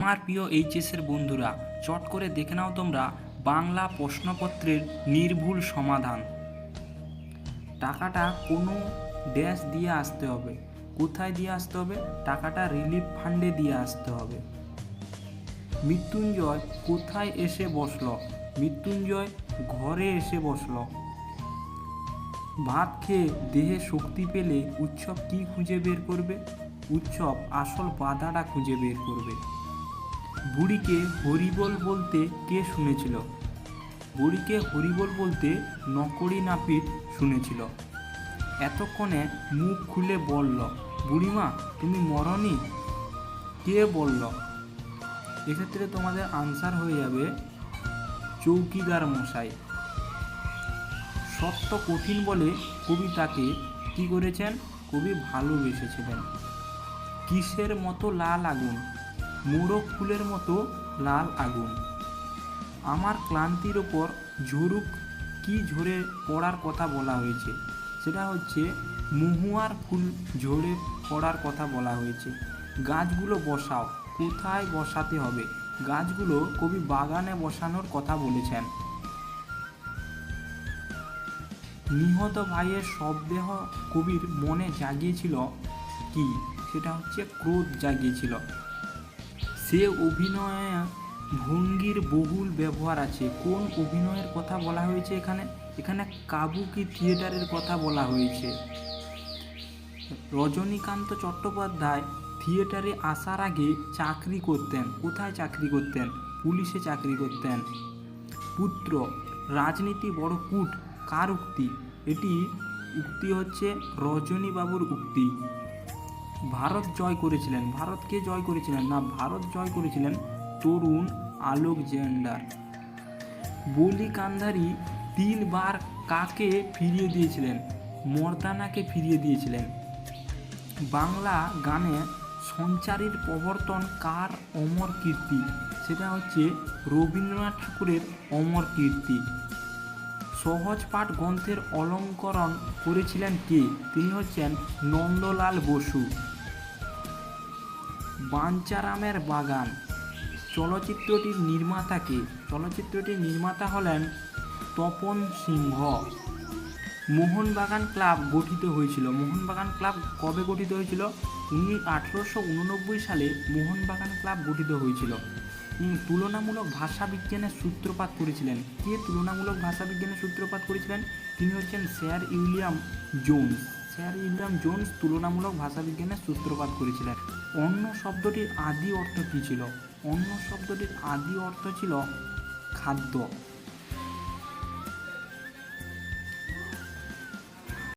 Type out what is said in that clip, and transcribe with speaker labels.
Speaker 1: আমার প্রিয় এইচএসের বন্ধুরা, চট করে দেখে নাও তোমরা বাংলা প্রশ্নপত্রের নির্ভুল সমাধান। টাকাটা কোনো ড্যাশ দিয়ে আসতে হবে, কোথায় দিয়ে আসতে হবে? টাকাটা রিলিফ ফান্ডে দিয়ে আসতে হবে। মৃত্যুঞ্জয় কোথায় এসে বসল? মৃত্যুঞ্জয় ঘরে এসে বসল। ভাত খেয়ে দেহে শক্তি পেলে উৎসব কি খুঁজে বের করবে? উৎসব আসল বাধাটা খুঁজে বের করবে। বুড়িকে হরিবল বলতে কে শুনেছিল? বুড়িকে হরিবল বলতে নকরি নাপিত শুনেছিল। এতক্ষণে মুখ খুলে বলল, বুড়িমা, তুমি মরনি? কে বলল? এক্ষেত্রে তোমাদের আনসার হয়ে যাবে চৌকিদার মশাই। সত্য কঠিন বলে কবি তাকে কী করেছেন? কবি ভালোবেসেছিলেন। কিসের মতো লাল আগুন মোরগ ফুলের মতো লাল আগুন। আমার ক্লান্তির ওপর ঝরুক কি ঝরে পড়ার কথা বলা হয়েছে? সেটা হচ্ছে মহুয়ার ফুল ঝরে পড়ার কথা বলা হয়েছে। গাছগুলো বসাও, কোথায় বসাতে হবে? গাছগুলো কবি বাগানে বসানোর কথা বলেছেন। নিহত ভাইয়ের শবদেহ কবির মনে জাগিয়েছিল কি? সেটা হচ্ছে ক্রোধ জাগিয়েছিল। সে অভিনয়ে ভঙ্গির বহুল ব্যবহার আছে। কোন অভিনয়ের কথা বলা হয়েছে এখানে? এখানে কাবুকি থিয়েটারের কথা বলা হয়েছে। রজনীকান্ত চট্টোপাধ্যায় থিয়েটারে আসার আগে চাকরি করতেন। কোথায় চাকরি করতেন? পুলিশে চাকরি করতেন। পুত্র, রাজনীতি বড় কূট। কার উক্তি? এটি উক্তি হচ্ছে রজনীবাবুর উক্তি। ভারত জয় করেছিলেন। ভারতকে জয় করেছিলেন? না, ভারত জয় করেছিলেন তরুণ আলেকজান্ডার। বলি কান্ধারি তিনবার কাকে ফিরিয়ে দিয়েছিলেন? মর্দানাকে ফিরিয়ে দিয়েছিলেন। বাংলা গানে সঞ্চারীর প্রবর্তন কার অমর কীর্তি? সেটা হচ্ছে রবীন্দ্রনাথ ঠাকুরের অমর কীর্তি। সহজ পাঠ গ্রন্থের অলঙ্করণ করেছিলেন কে? তিনি হচ্ছেন নন্দলাল বসু। বাঞ্চারামের বাগান। চলচ্চিত্রটির নির্মাতাকে চলচ্চিত্রটির নির্মাতা হলেন তপন সিংহ। মোহনবাগান ক্লাব গঠিত হয়েছিল। মোহনবাগান ক্লাব কবে গঠিত হয়েছিল? উনি আঠেরোশো উননব্বই সালে মোহনবাগান ক্লাব গঠিত হয়েছিল। তুলনামূলক ভাষা বিজ্ঞানের সূত্রপাত করেছিলেন। কে তুলনামূলক ভাষা বিজ্ঞানের সূত্রপাত করেছিলেন? তিনি হচ্ছেন sir William Jones. Sir William Jones তুলনামূলক ভাষা বিজ্ঞানের সূত্রপাত করেছিলেন। অন্য শব্দটির আদি অর্থ কী ছিল? অন্য শব্দটির আদি অর্থ ছিল খাদ্য।